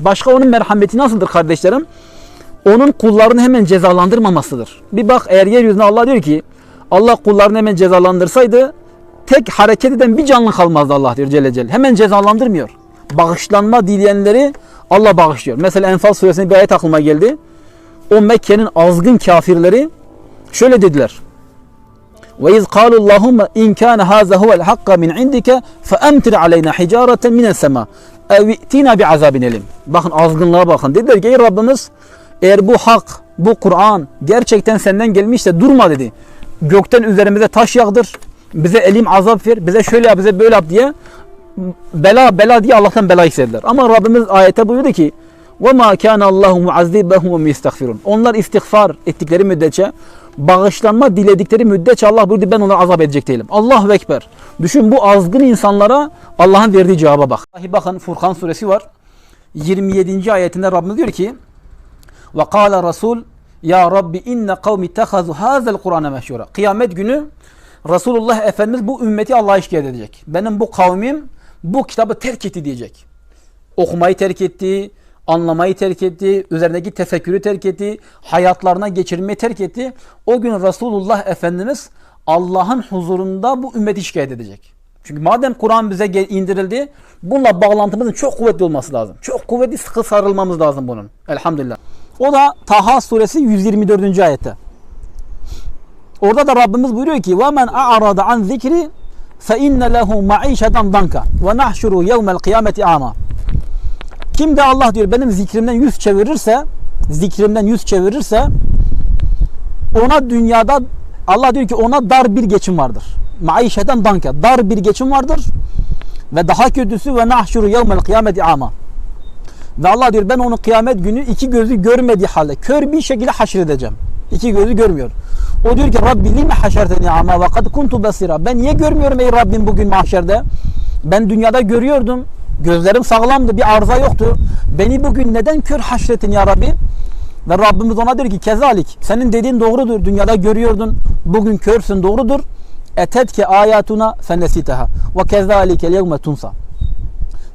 Başka onun merhameti nasıldır kardeşlerim? Onun kullarını hemen cezalandırmamasıdır. Bir bak eğer yeryüzüne Allah diyor ki Allah kullarını hemen cezalandırsaydı tek hareket eden bir canlı kalmazdı Allah diyor Celle Celle. Hemen cezalandırmıyor. Bağışlanma dileyenleri Allah bağışlıyor. Mesela Enfal suresinde bir ayet aklıma geldi. O Mekke'nin azgın kafirleri şöyle dediler. Ve iz qalu Allahumma in kana haza huvel hakka min indike fe emtir aleyna hicareten minen sema ev itina bi azabin elim. Bakın azgınlığa bakın. Dediler ki ey Rabbimiz eğer bu hak, bu Kur'an gerçekten senden gelmişse durma dedi. Gökten üzerimize taş yağdır. Bize elim azap ver. Bize şöyle yap, bize böyle yap diye bela bela diye Allah'tan bela istediler. Ama Rabbimiz ayete buyurdu ki وَمَا كَانَ اللّٰهُ مُعَذِّبَهُمْ وَمْ يَسْتَغْفِرُونَ Onlar istiğfar ettikleri müddetçe, bağışlanma diledikleri müddetçe Allah buyurdu ben onları azap edecek değilim. Allahu Ekber. Düşün bu azgın insanlara Allah'ın verdiği cevaba bak. Bakın Furkan suresi var. 27. ayetinde Rabbimiz diyor ki ve kâle Resul ya Rabbi inne kavmi tehazu hazel Kur'an'a meşhura. Kıyamet günü Resulullah Efendimiz bu ümmeti Allah'a şikayet edecek. Benim bu kavmim bu kitabı terk etti diyecek. Okumayı terk etti, anlamayı terk etti, üzerindeki tefekkürü terk etti, hayatlarına geçirmeyi terk etti. O gün Resulullah Efendimiz Allah'ın huzurunda bu ümmeti şikayet edecek. Çünkü madem Kur'an bize indirildi, bununla bağlantımızın çok kuvvetli olması lazım. Çok kuvvetli sıkı sarılmamız lazım bunun. Elhamdülillah. O da Taha suresi 124. ayette. Orada da Rabbimiz buyuruyor ki: "Ve men a'rada an zikri fe inne lehu ma'işeten danka ve nahşuru yevmel kıyameti ama." Kim de Allah diyor benim zikrimden yüz çevirirse, zikrimden yüz çevirirse ona dünyada Allah diyor ki ona dar bir geçim vardır. Maişeten danka. Dar bir geçim vardır. Ve daha kötüsü ve nahşuru yevmel kıyameti ama. Ve Allah diyor ben onu kıyamet günü iki gözü görmediği halde kör bir şekilde haşredeceğim. İki gözü görmüyor. O diyor ki Rabbi lime haşerteni ama ve kad kuntu basira. Ben niye görmüyorum ey Rabbim bugün mahşerde? Ben dünyada görüyordum. Gözlerim sağlamdı. Bir arıza yoktu. Beni bugün neden kör haşretin ya Rabbi? Ve Rabbimiz ona diyor ki kezalik. Senin dediğin doğrudur. Dünyada görüyordun. Bugün körsün doğrudur. Etetke ayatuna fenesitaha. Ve kezalike yevme tunsa.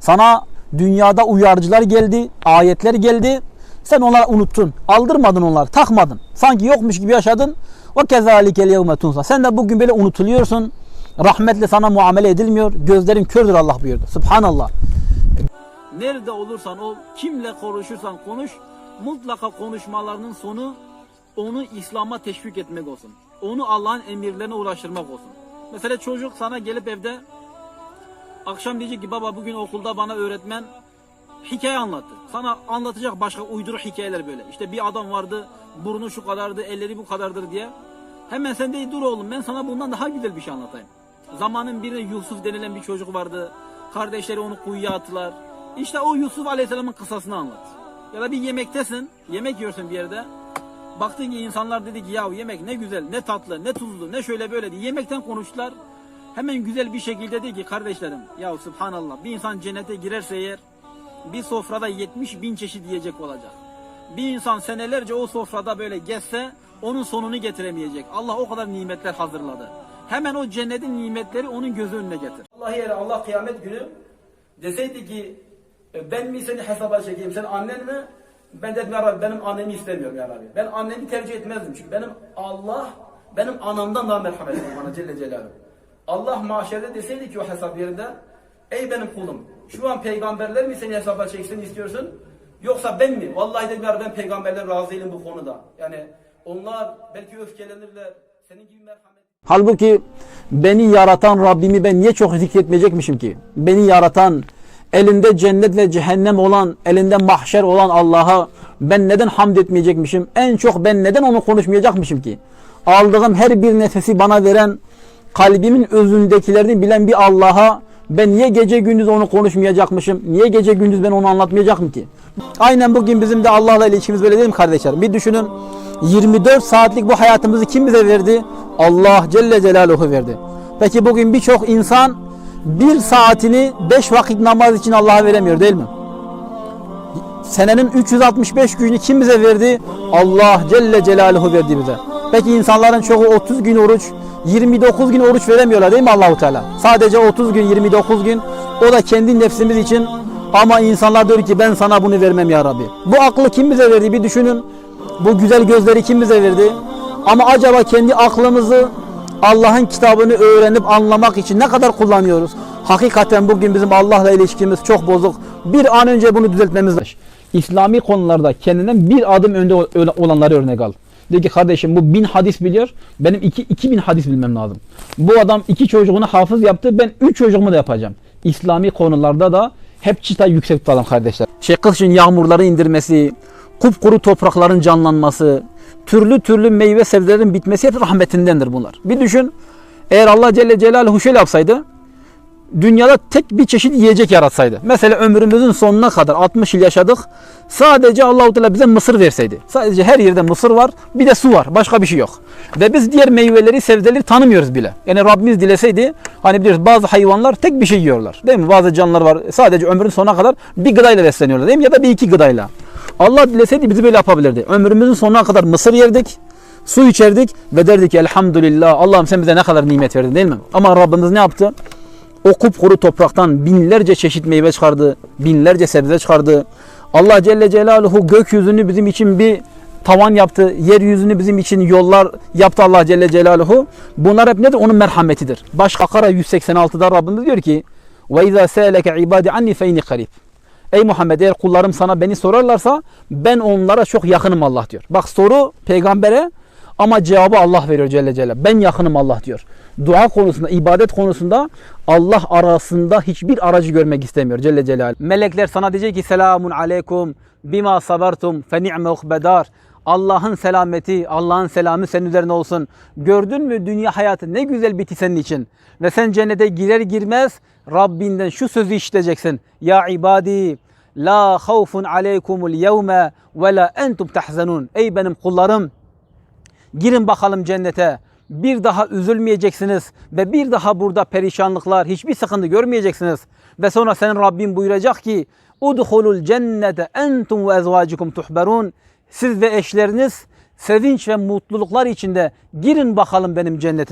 Sana dünyada uyarıcılar geldi, ayetler geldi. Sen onları unuttun. Aldırmadın onları, takmadın. Sanki yokmuş gibi yaşadın. Ve kezalikel yevme tunsa. Sen de bugün böyle unutuluyorsun. Rahmetle sana muamele edilmiyor. Gözlerin kördür Allah buyurdu. Subhanallah. Nerede olursan ol, kimle konuşursan konuş, mutlaka konuşmalarının sonu onu İslam'a teşvik etmek olsun. Onu Allah'ın emirlerine ulaştırmak olsun. Mesela çocuk sana gelip evde akşam diyecek ki baba bugün okulda bana öğretmen hikaye anlattı. Sana anlatacak başka uyduruk hikayeler böyle. İşte bir adam vardı, burnu şu kadardı, elleri bu kadardır diye. Hemen sen de dur oğlum ben sana bundan daha güzel bir şey anlatayım. Zamanın birinde Yusuf denilen bir çocuk vardı. Kardeşleri onu kuyuya attılar. İşte o Yusuf Aleyhisselam'ın kısasını anlat. Ya da bir yemektesin, yemek yiyorsun bir yerde. Baktın ki insanlar dedi ki ya yemek ne güzel, ne tatlı, ne tuzlu, ne şöyle böyle diye. Yemekten konuştular. Hemen güzel bir şekilde dedi ki kardeşlerim ya subhanallah bir insan cennete girerse eğer bir sofrada 70 bin çeşit yiyecek olacak. Bir insan senelerce o sofrada böyle gezse onun sonunu getiremeyecek. Allah o kadar nimetler hazırladı. Hemen o cennetin nimetleri onun gözü önüne getir. Allah yani Allah kıyamet günü deseydi ki "E, ben mi seni hesaba çekeyim sen annen mi? Ben dedim ya Rabbi benim annemi istemiyorum ya Rabbi. Ben annemi tercih etmezdim çünkü benim Allah benim anamdan daha merhametli bana Celle Celaluhu. Allah mahşerde deseydi ki o hesap yerinde ey benim kulum şu an peygamberler mi seni hesaba çeksin istiyorsun yoksa ben mi? Vallahi dedim ya ben peygamberler razı değilim bu konuda. Yani onlar belki öfkelenirler. Senin gibi merhamet Halbuki beni yaratan Rabbimi ben niye çok zikretmeyecekmişim ki? Beni yaratan, elinde cennet ve cehennem olan, elinde mahşer olan Allah'a ben neden hamd etmeyecekmişim? En çok ben neden onu konuşmayacakmışım ki? Aldığım her bir nefesi bana veren, kalbimin özündekilerini bilen bir Allah'a ben niye gece gündüz onu konuşmayacakmışım? Niye gece gündüz ben onu anlatmayacakım ki? Aynen bugün bizim de Allah'la ilişkimiz böyle değil mi kardeşler? Bir düşünün 24 saatlik bu hayatımızı kim bize verdi? Allah Celle Celaluhu verdi. Peki bugün birçok insan bir saatini 5 vakit namaz için Allah'a veremiyor değil mi? Senenin 365 günü kim bize verdi? Allah Celle Celaluhu verdi bize. Peki insanların çoğu 30 gün oruç, 29 gün oruç veremiyorlar değil mi Allahu Teala? Sadece 30 gün, 29 gün o da kendi nefsimiz için Ama insanlar diyor ki ben sana bunu vermem ya Rabbi. Bu aklı kim bize verdi bir düşünün. Bu güzel gözleri kim bize verdi? Ama acaba kendi aklımızı Allah'ın kitabını öğrenip anlamak için ne kadar kullanıyoruz? Hakikaten bugün bizim Allah'la ilişkimiz çok bozuk. Bir an önce bunu düzeltmemiz lazım. İslami konularda kendinden bir adım önde olanları örnek al. Diyor ki kardeşim bu bin hadis biliyor. Benim iki, iki bin hadis bilmem lazım. Bu adam iki çocuğunu hafız yaptı. Ben üç çocuğumu da yapacağım. İslami konularda da hep çıta yüksek tutalım kardeşler. Şey kışın yağmurları indirmesi, kupkuru toprakların canlanması, türlü türlü meyve sebzelerin bitmesi hep rahmetindendir bunlar. Bir düşün. Eğer Allah Celle Celaluhu şöyle yapsaydı, dünyada tek bir çeşit yiyecek yaratsaydı. Mesela ömrümüzün sonuna kadar 60 yıl yaşadık. Sadece Allahu Teala bize mısır verseydi. Sadece her yerde mısır var, bir de su var. Başka bir şey yok. Ve biz diğer meyveleri, sebzeleri tanımıyoruz bile. Yani Rabbimiz dileseydi, hani biliyoruz bazı hayvanlar tek bir şey yiyorlar. Değil mi? Bazı canlılar var. Sadece ömrün sonuna kadar bir gıdayla besleniyorlar değil mi? Ya da bir iki gıdayla. Allah dileseydi bizi böyle yapabilirdi. Ömrümüzün sonuna kadar mısır yerdik, su içerdik ve derdik elhamdülillah Allah'ım sen bize ne kadar nimet verdin değil mi? Ama Rabbimiz ne yaptı? O kupkuru topraktan binlerce çeşit meyve çıkardı, binlerce sebze çıkardı. Allah Celle Celaluhu gökyüzünü bizim için bir tavan yaptı. Yeryüzünü bizim için yollar yaptı Allah Celle Celaluhu. Bunlar hep nedir? Onun merhametidir. Baş Bakara 186'da Rabbimiz diyor ki ve izâ sâleke ibâdi feyni karib. Ey Muhammed eğer kullarım sana beni sorarlarsa ben onlara çok yakınım Allah diyor. Bak soru peygambere ama cevabı Allah veriyor Celle Celle. Ben yakınım Allah diyor. Dua konusunda, ibadet konusunda Allah arasında hiçbir aracı görmek istemiyor Celle Celaluhu. Melekler sana diyecek ki selamun aleyküm bima sabartum fe ni'me ukbedar. Allah'ın selameti, Allah'ın selamı senin üzerine olsun. Gördün mü dünya hayatı ne güzel bitti senin için. Ve sen cennete girer girmez Rabbinden şu sözü işiteceksin. Ya ibadi la havfun aleykumul yevme ve la entum tahzanun. Ey benim kullarım girin bakalım cennete. Bir daha üzülmeyeceksiniz ve bir daha burada perişanlıklar, hiçbir sıkıntı görmeyeceksiniz. Ve sonra senin Rabbin buyuracak ki Udhulul cennete entum ve ezvacikum tuhberun. Siz ve eşleriniz sevinç ve mutluluklar içinde girin bakalım benim cennetime.